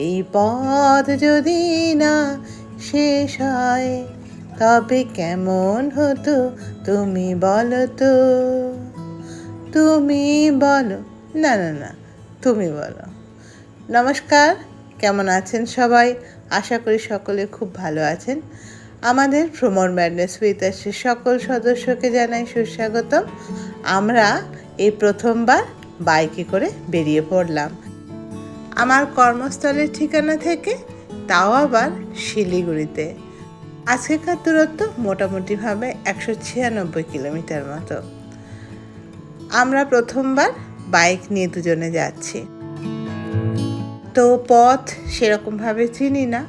এই পথ যদি না শেষ হয়, তবে কেমন হতো তুমি বলো তো? তুমি বলো, না না না, তুমি বলো। নমস্কার, কেমন আছেন সবাই? আশা করি সকলে খুব ভালো আছেন। আমাদের ভ্রমণ ম্যাডনেস উইথাসের সকল সদস্যকে জানাই সুস্বাগতম। আমরা এই প্রথমবার বাইকে করে বেরিয়ে পড়লাম। আমার কর্মস্থলের ঠিকানা থেকে, তাও আবার শিলিগুড়িতে। আজকেকার দূরত্ব মোটামুটিভাবে একশো ছিয়ানব্বই কিলোমিটার মতো। আমরা প্রথমবার বাইক নিয়ে দুজনে যাচ্ছি। তো পথ সেরকমভাবে চিনি না,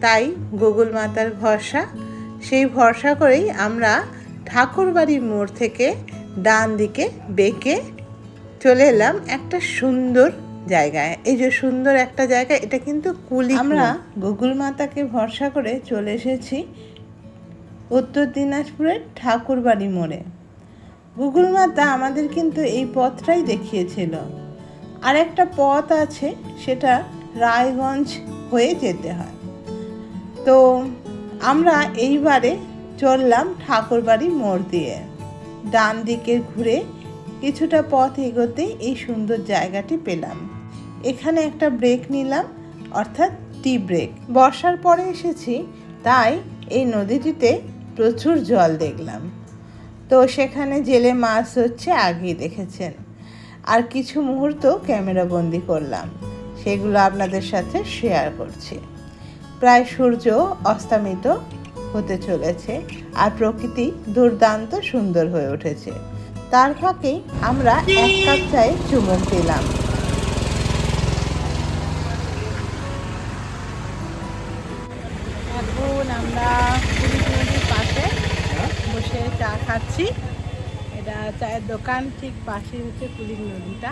তাই গুগল মাতার ভরসা, সেই ভরসা করেই আমরা ঠাকুরবাড়ি মোড় থেকে ডান দিকে বেঁকে চলে এলাম একটা সুন্দর জায়গায়। এই যে সুন্দর একটা জায়গা এটা কিন্তু কুলি আমরা গুগল মাতাকে ভরসা করে চলে এসেছি উত্তর দিনাজপুরের ঠাকুরবাড়ি মোড়ে। গুগল মাতা আমাদের কিন্তু এই পথটাই দেখিয়েছিল। আর একটা পথ আছে, সেটা রায়গঞ্জ হয়ে যেতে হয়। তো আমরা এইবারে চললাম ঠাকুরবাড়ি মোড় দিয়ে। ডান দিকে ঘুরে কিছুটা পথ এগোতে এই সুন্দর জায়গাটি পেলাম। এখানে একটা ব্রেক নিলাম, অর্থাৎ টি ব্রেক বর্ষার পরে এসেছি, তাই এই নদীটিতে প্রচুর জল দেখলাম। তো সেখানে জেলে মাছ হচ্ছে আগেই দেখেছেন। আর কিছু মুহূর্ত ক্যামেরা বন্দি করলাম। সেগুলো আপনাদের সাথে শেয়ার করছি। প্রায় সূর্য অস্তামিত হতে চলেছে আর প্রকৃতি দুর্দান্ত সুন্দর হয়ে উঠেছে। তার ফাঁকেই আমরা এক কাপ চায়ে চুমুক দিলাম এখন আমরা পুরী নদীর পাশে বসে চা খাচ্ছি এটা চায়ের দোকান ঠিক পাশে হচ্ছে কুলিক নদীটা।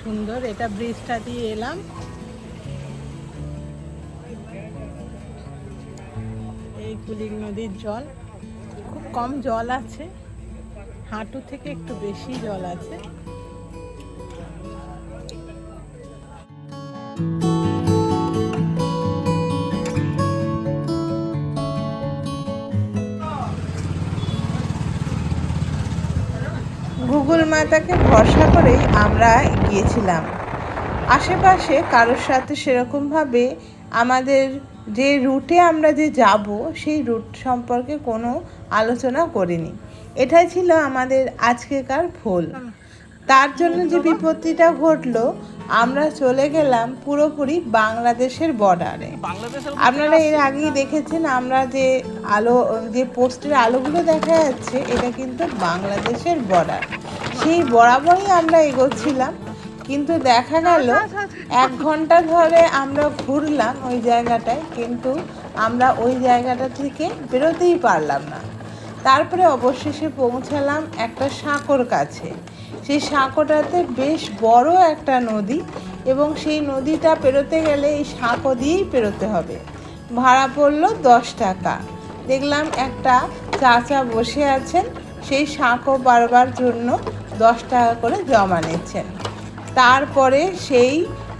সুন্দর, এটা ব্রিজটা দিয়ে এলাম। এই কুলিক নদীর জল, খুব কম জল আছে, হাঁটু থেকে একটু বেশি জল আছে। গুগল মাতাকে ভরসা করেই আমরা গিয়েছিলাম। আশেপাশে কারোর সাথে সেরকমভাবে আমাদের যে রুটে আমরা যে যাব, সেই রুট সম্পর্কে কোনো আলোচনা করিনি। এটাই ছিল আমাদের আজকেকার ভুল। তার জন্য যে বিপত্তিটা ঘটলো আমরা চলে গেলাম পুরোপুরি বাংলাদেশের বর্ডারে আপনারা এর আগেই দেখেছেন আমরা যে আলো যে পোস্টের আলোগুলো দেখা যাচ্ছে এটা কিন্তু বাংলাদেশের বর্ডার সেই বরাবরই আমরা এগোচ্ছিলাম কিন্তু দেখা গেল এক ঘণ্টা ধরে আমরা ঘুরলাম ওই জায়গাটায় কিন্তু আমরা ওই জায়গাটা থেকে বেরোতেই পারলাম না। তারপরে অবশেষে পৌঁছালাম একটা সাঁকোর কাছে। সেই সাঁকোটাতে বেশ বড় একটা নদী এবং সেই নদীটা পেরোতে গেলে এই সাঁকো দিয়েই পেরোতে হবে। ভাড়া পড়ল দশ টাকা। দেখলাম একটা চাচা বসে আছেন, সেই সাঁকো পারবার জন্য দশ টাকা করে জমা নিচ্ছেন। তারপরে সেই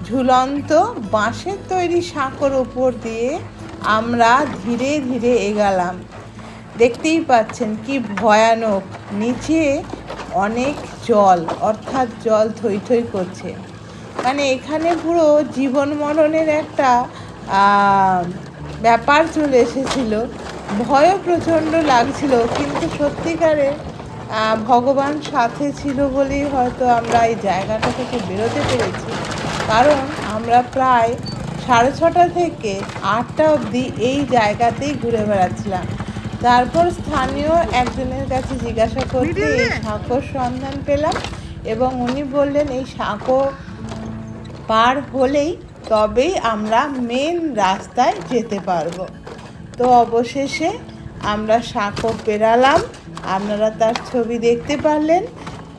ঝুলন্ত বাঁশের তৈরি সাঁকোর উপর দিয়ে আমরা ধীরে ধীরে এগালাম। দেখতেই পাচ্ছেন কি ভয়ানক। নিচে অনেক জল, অর্থাৎ জল থই থই করছে। মানে এখানে পুরো জীবন মরণের একটা ব্যাপার চলে এসেছিল। ভয়ও প্রচণ্ড লাগছিল, কিন্তু সত্যিকারে ভগবান সাথে ছিল বলেই হয়তো আমরা এই জায়গাটা থেকে বেরোতে পেরেছি। কারণ আমরা প্রায় সাড়ে ছটা থেকে আটটা অবধি এই জায়গাতেই ঘুরে বেড়াচ্ছিলাম। তারপর স্থানীয় একজনের কাছে জিজ্ঞাসা করতে এই সাঁকোর সন্ধান পেলাম এবং উনি বললেন এই সাঁকো পার হলেই তবেই আমরা মেন রাস্তায় যেতে পারব। তো অবশেষে আমরা সাঁকো পেরালাম। আপনারা তার ছবি দেখতে পারলেন।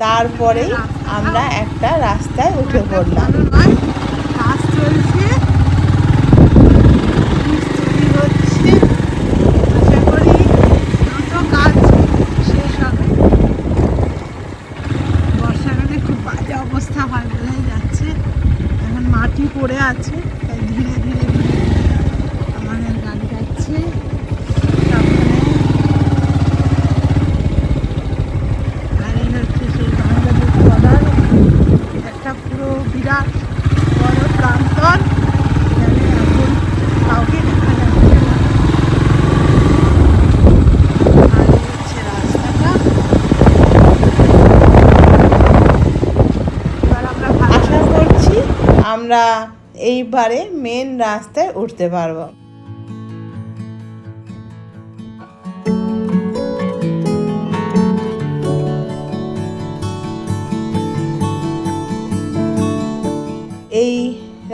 তারপরেই আমরা একটা রাস্তায় উঠে পড়লাম কাজ চলছে মিস্ত্রি হচ্ছে আশা করি দ্রুত কাজ শেষ হবে বর্ষাকালে খুব বাজে অবস্থা হয় বোঝাই যাচ্ছে এখন মাটি পড়ে আছে তাই ধীরে ধীরে ধীরে আমাদের গাড়ি যাচ্ছে সাবধানে। আর এই হচ্ছে সেই বাংলাদেশ বর্ডার একটা পুরো বিরাট বড় প্রান্তর এখানে এখন কাউকে দেখা যাচ্ছে না আর এই হচ্ছে রাস্তাটা এবার আমরা ভালো আশা করছি আমরা এইবারে মেন রাস্তায় উঠতে পারব। এই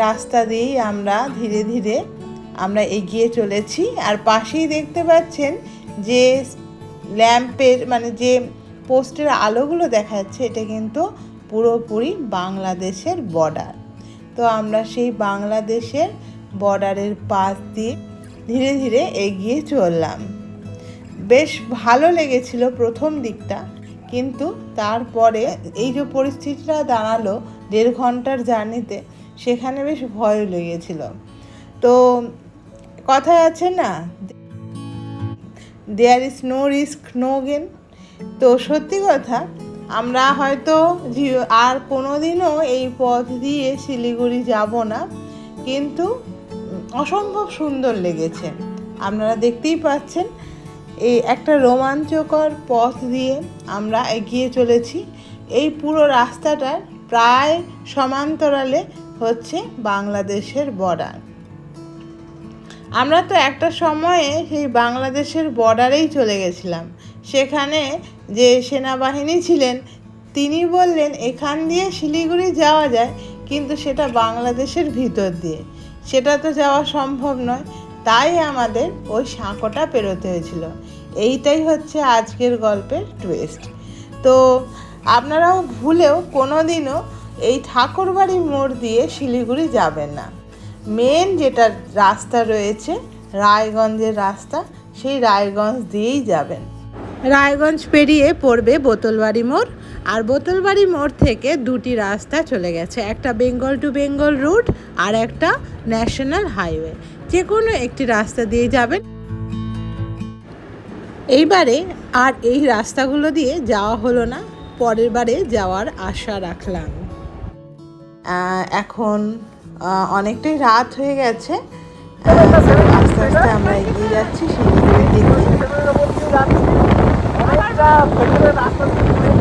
রাস্তা দিয়েই আমরা ধীরে ধীরে আমরা এগিয়ে চলেছি। আর পাশেই দেখতে পাচ্ছেন যে ল্যাম্পের মানে যে পোস্টের আলোগুলো দেখা যাচ্ছে, এটা কিন্তু পুরোপুরি বাংলাদেশের বর্ডার তো আমরা সেই বাংলাদেশের বর্ডারের পাশ দিয়ে ধীরে ধীরে এগিয়ে চললাম। বেশ ভালো লেগেছিল প্রথম দিকটা, কিন্তু তারপরে এই যে পরিস্থিতিটা দাঁড়াল দেড় ঘণ্টার জার্নিতে, সেখানে বেশ ভয় লেগেছিল। তো কথায় আছে না there is no risk no gain তো সত্যি কথা আমরা হয়তো আর কোনোদিনও এই পথ দিয়ে শিলিগুড়ি যাব না, কিন্তু অসম্ভব সুন্দর লেগেছে। আপনারা দেখতেই পাচ্ছেন এই একটা রোমাঞ্চকর পথ দিয়ে আমরা এগিয়ে চলেছি। এই পুরো রাস্তাটার প্রায় সমান্তরালে হচ্ছে বাংলাদেশের বর্ডার। আমরা তো একটা সময়ে সেই বাংলাদেশের বর্ডারেই চলে গেছিলাম। সেখানে যে সেনাবাহিনী ছিলেন, তিনি বললেন, এখান দিয়ে শিলিগুড়ি যাওয়া যায়, কিন্তু সেটা বাংলাদেশের ভিতর দিয়ে। সেটা তো যাওয়া সম্ভব নয়। তাই আমাদের ওই সাঁকোটা পেরোতে হয়েছিল। এইটাই হচ্ছে আজকের গল্পের টুইস্ট তো আপনারাও ভুলেও কোনো দিনও এই ঠাকুরবাড়ি মোড় দিয়ে শিলিগুড়ি যাবেন না। মেন যেটা রাস্তা রয়েছে, রায়গঞ্জের রাস্তা, সেই রায়গঞ্জ দিয়েই যাবেন। রায়গঞ্জ পেরিয়ে পড়বে বোতলবাড়ি মোড়। আর বোতলবাড়ি মোড় থেকে দুটি রাস্তা চলে গেছে, একটা বেঙ্গল টু বেঙ্গল রুট আর একটা ন্যাশনাল হাইওয়ে। যে কোনো একটি রাস্তা দিয়ে যাবেন। এইবারে আর এই রাস্তাগুলো দিয়ে যাওয়া হলো না, পরের বারে যাওয়ার আশা রাখলাম। এখন অনেকটাই রাত হয়ে গেছে। আস্তে আস্তে আমরা এগিয়ে যাচ্ছি শিলিগুড়ির দিকে 제가 배구를 맡았습니다.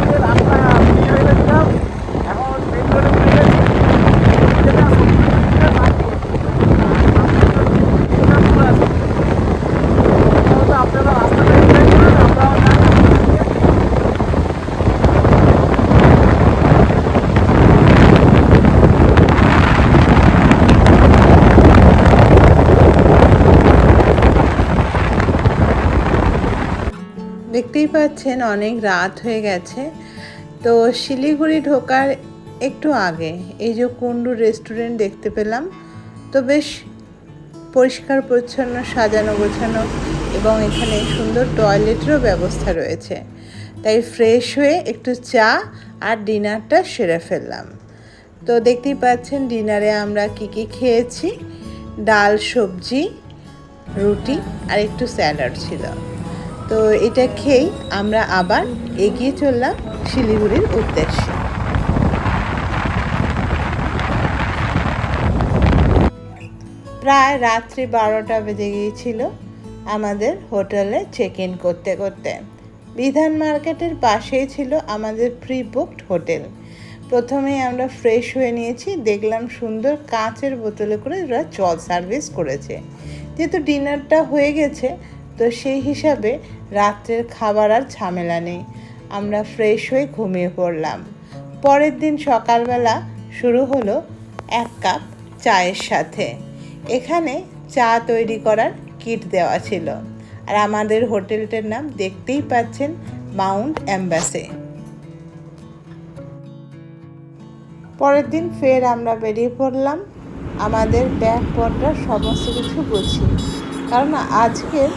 পাচ্ছেন অনেক রাত হয়ে গেছে। তো শিলিগুড়ি ঢোকার একটু আগে এই যে কুন্ডু রেস্টুরেন্ট দেখতে পেলাম। তো বেশ পরিষ্কার, পরিচ্ছন্ন, সাজানো, গোছানো এবং এখানে সুন্দর টয়লেটেরও ব্যবস্থা রয়েছে। তাই ফ্রেশ হয়ে একটু চা আর ডিনারটা সেরে ফেললাম। তো দেখতেই পাচ্ছেন, ডিনারে আমরা কি কি খেয়েছি? ডাল, সবজি, রুটি আর একটু স্যালাড ছিল। তো এটা খেয়েই আমরা আবার এগিয়ে চললাম শিলিগুড়ির উদ্দেশ্যে। প্রায় রাত্রি বারোটা বেজে গিয়েছিল আমাদের হোটেলে চেক ইন করতে করতে। বিধান মার্কেটের পাশেই ছিল আমাদের প্রি বুকড হোটেল। প্রথমেই আমরা ফ্রেশ হয়ে নিয়েছি, দেখলাম সুন্দর কাঁচের বোতলে করে ওরা জল সার্ভিস করেছে। যেহেতু ডিনারটা হয়ে গেছে তো সেই হিসাবে রাত্রের খাবার আর ঝামেলা নেই। আমরা ফ্রেশ হয়ে ঘুমিয়ে পড়লাম। পরের দিন সকালবেলা শুরু হলো এক কাপ চায়ের সাথে। এখানে চা তৈরি করার কিট দেওয়া ছিল। আর আমাদের হোটেলটার নাম দেখতেই পাচ্ছেন মাউন্ট অ্যাম্বাসে পরের দিন ফের আমরা বেরিয়ে পড়লাম। আমাদের ব্যাগ ব্যাগপত্র সমস্ত কিছু গুছিয়ে। কারণ আজকে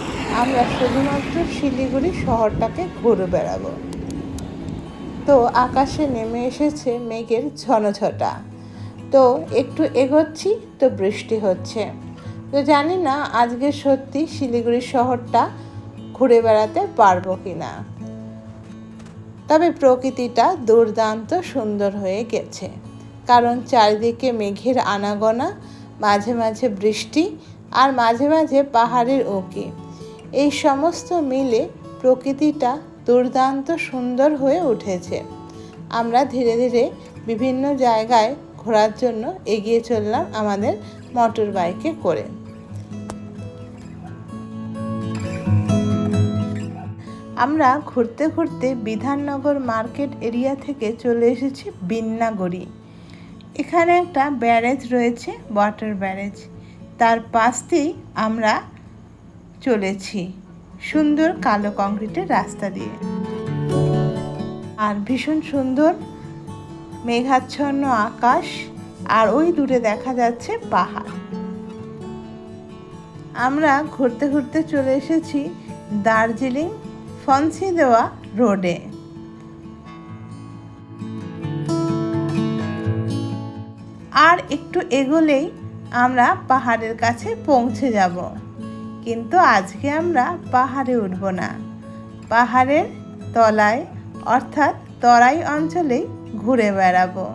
আমরা শুধুমাত্র শিলিগুড়ি শহরটাকে ঘুরে বেড়াবো। তো আকাশে নেমে এসেছে মেঘের ঝনঝটা। তো একটু এগোচ্ছি, তো বৃষ্টি হচ্ছে। তো জানি না আজকে সত্যি শিলিগুড়ি শহরটা ঘুরে বেড়াতে পারব কি না তবে প্রকৃতিটা দুর্দান্ত সুন্দর হয়ে গেছে। কারণ চারিদিকে মেঘের আনাগোনা, মাঝে মাঝে বৃষ্টি আর মাঝে মাঝে পাহাড়ের উঁকি। এই সমস্ত মিলে প্রকৃতিটা দুর্দান্ত সুন্দর হয়ে উঠেছে। আমরা ধীরে ধীরে বিভিন্ন জায়গায় ঘোরার জন্য এগিয়ে চললাম আমাদের মোটর বাইকে করে। আমরা ঘুরতে ঘুরতে বিধাননগর মার্কেট এরিয়া থেকে চলে এসেছি বিন্নাগড়ি। এখানে একটা ব্যারেজ রয়েছে ওয়াটার ব্যারেজ। তার পাশ আমরা চলেছি। সুন্দর কালো কংক্রিটের রাস্তা দিয়ে। আর ভীষণ সুন্দর মেঘাচ্ছন্ন আকাশ আর ওই দূরে দেখা যাচ্ছে পাহাড়। আমরা ঘুরতে ঘুরতে চলে এসেছি দার্জিলিং ফন্সি দেওয়া রোডে। আর একটু এগোলেই আমরা পাহাড়ের কাছে পৌঁছে যাব। কিন্তু আজকে আমরা পাহাড়ে উঠব না। পাহাড়ের তলায় অর্থাৎ তরাই অঞ্চলেই ঘুরে বেড়াবো।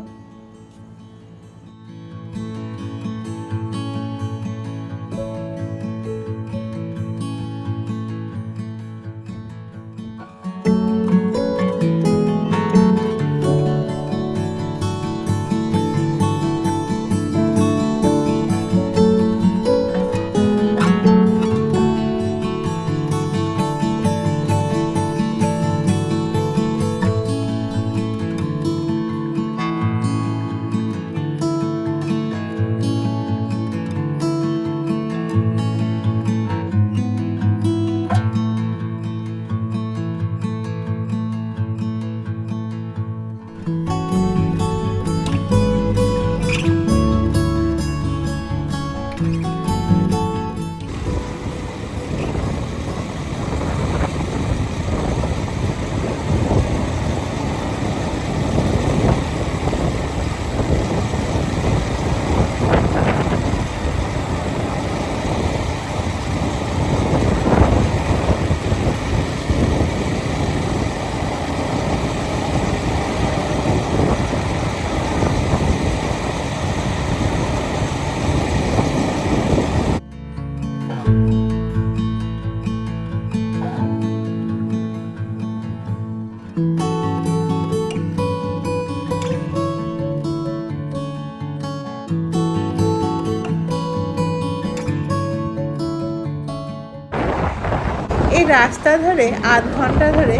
এই রাস্তা ধরে আধ ঘণ্টা ধরে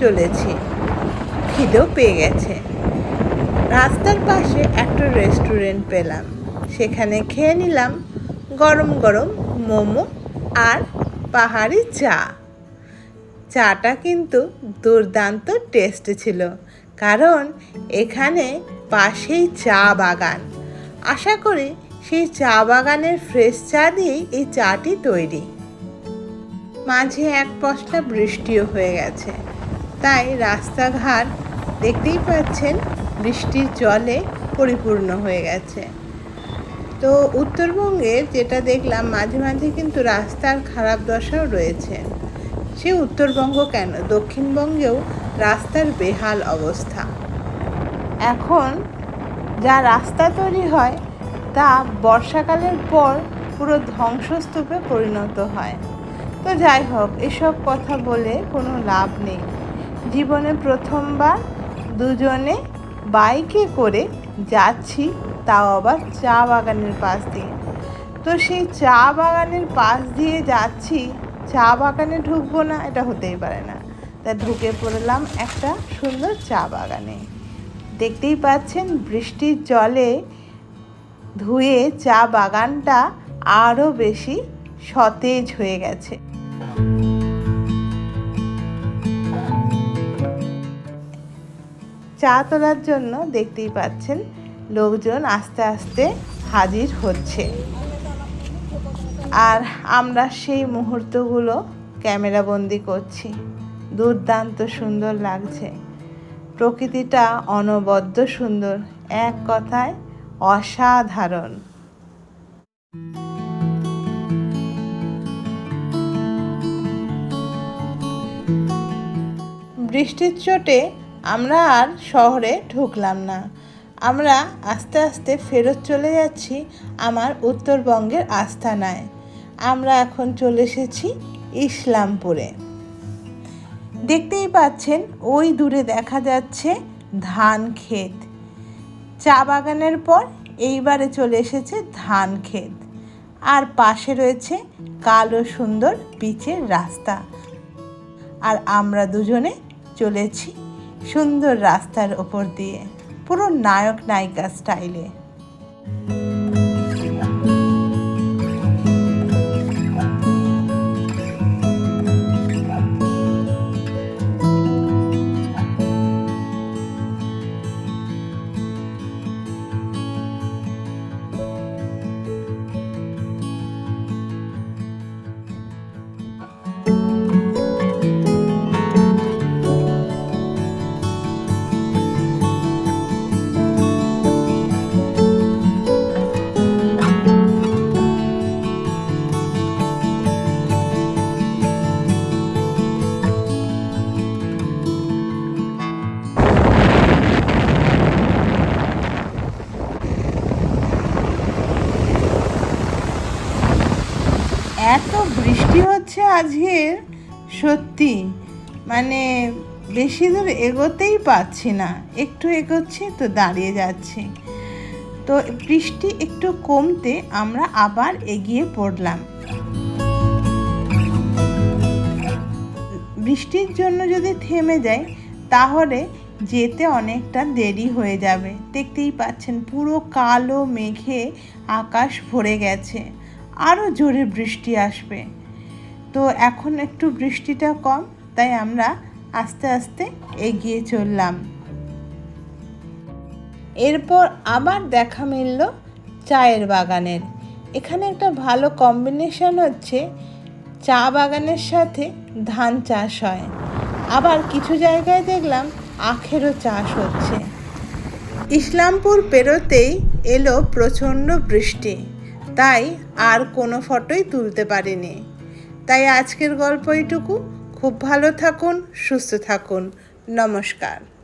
চলেছি। খিদেও পেয়ে গেছে। রাস্তার পাশে একটা রেস্টুরেন্ট পেলাম। সেখানে খেয়ে নিলাম গরম গরম মোমো আর পাহাড়ি চা। চাটা কিন্তু দুর্দান্ত টেস্ট ছিল, কারণ এখানে পাশেই চা বাগান। আশা করি সেই চা বাগানের ফ্রেশ চা দিয়েই এই চাটি তৈরি। মাঝে এক পশলা বৃষ্টিও হয়ে গেছে। তাই রাস্তাঘাট দেখতেই পাচ্ছেন বৃষ্টির জলে পরিপূর্ণ হয়ে গেছে। তো উত্তরবঙ্গে যেটা দেখলাম, মাঝে মাঝে কিন্তু রাস্তার খারাপ দশাও রয়েছে। সে উত্তরবঙ্গ কেন? দক্ষিণবঙ্গেও রাস্তার বেহাল অবস্থা। এখন যা রাস্তা তৈরি হয়, তা বর্ষাকালের পর পুরো ধ্বংসস্তূপে পরিণত হয়। তো যাই হোক, এসব কথা বলে কোনো লাভ নেই। জীবনে প্রথমবার দুজনে বাইকে করে যাচ্ছি, তাও আবার চা বাগানের পাশ দিয়ে। তো সেই চা বাগানের পাশ দিয়ে যাচ্ছি, চা বাগানে ঢুকবো না, এটা হতেই পারে না। তা ঢুকে পড়লাম একটা সুন্দর চা বাগানে। দেখতেই পাচ্ছেন, বৃষ্টির জলে ধুয়ে চা বাগানটা আরও বেশি সতেজ হয়ে গেছে। চা তোলার জন্য দেখতেই পাচ্ছেন লোকজন আস্তে আস্তে হাজির হচ্ছে। আর আমরা সেই মুহূর্তগুলো ক্যামেরাবন্দি করছি। দুর্দান্ত সুন্দর লাগছে। প্রকৃতিটা অনবদ্য সুন্দর। এক কথায় অসাধারণ। বৃষ্টির চোটে আমরা আর শহরে ঢুকলাম না। আমরা আস্তে আস্তে ফেরত চলে যাচ্ছি আমার উত্তরবঙ্গের আস্থানায় আমরা এখন চলে এসেছি ইসলামপুরে। দেখতেই পাচ্ছেন, ওই দূরে দেখা যাচ্ছে ধান ক্ষেত। চা বাগানের পর এইবারে চলে এসেছে ধান ক্ষেত। আর পাশে রয়েছে কালো সুন্দর পিচের রাস্তা। আর আমরা দুজনে চলেছি সুন্দর রাস্তার ওপর দিয়ে পুরো নায়ক নায়িকা স্টাইলে। এত বৃষ্টি হচ্ছে আজকে সত্যি। মানে বেশি দূর এগোতেই পাচ্ছি না। একটু এগোচ্ছি, তো দাঁড়িয়ে যাচ্ছি। তো বৃষ্টি একটু কমতে আমরা আবার এগিয়ে পড়লাম। বৃষ্টির জন্য যদি থেমে যায় তাহলে যেতে অনেকটা দেরি হয়ে যাবে। দেখতেই পাচ্ছেন পুরো কালো মেঘে আকাশ ভরে গেছে। আরও জোরে বৃষ্টি আসবে। তো এখন একটু বৃষ্টিটা কম, তাই আমরা আস্তে আস্তে এগিয়ে চললাম। এরপর আবার দেখা মিলল চায়ের বাগানের। এখানে একটা ভালো কম্বিনেশন হচ্ছে, চা বাগানের সাথে ধান চাষ হয়। আবার কিছু জায়গায় দেখলাম আখেরও চাষ হচ্ছে। ইসলামপুর পেরোতেই এলো প্রচণ্ড বৃষ্টি। তাই আর কোনো ফটোই তুলতে পারিনি। তাই আজকের গল্প এইটুকু খুব ভালো থাকুন, সুস্থ থাকুন। নমস্কার।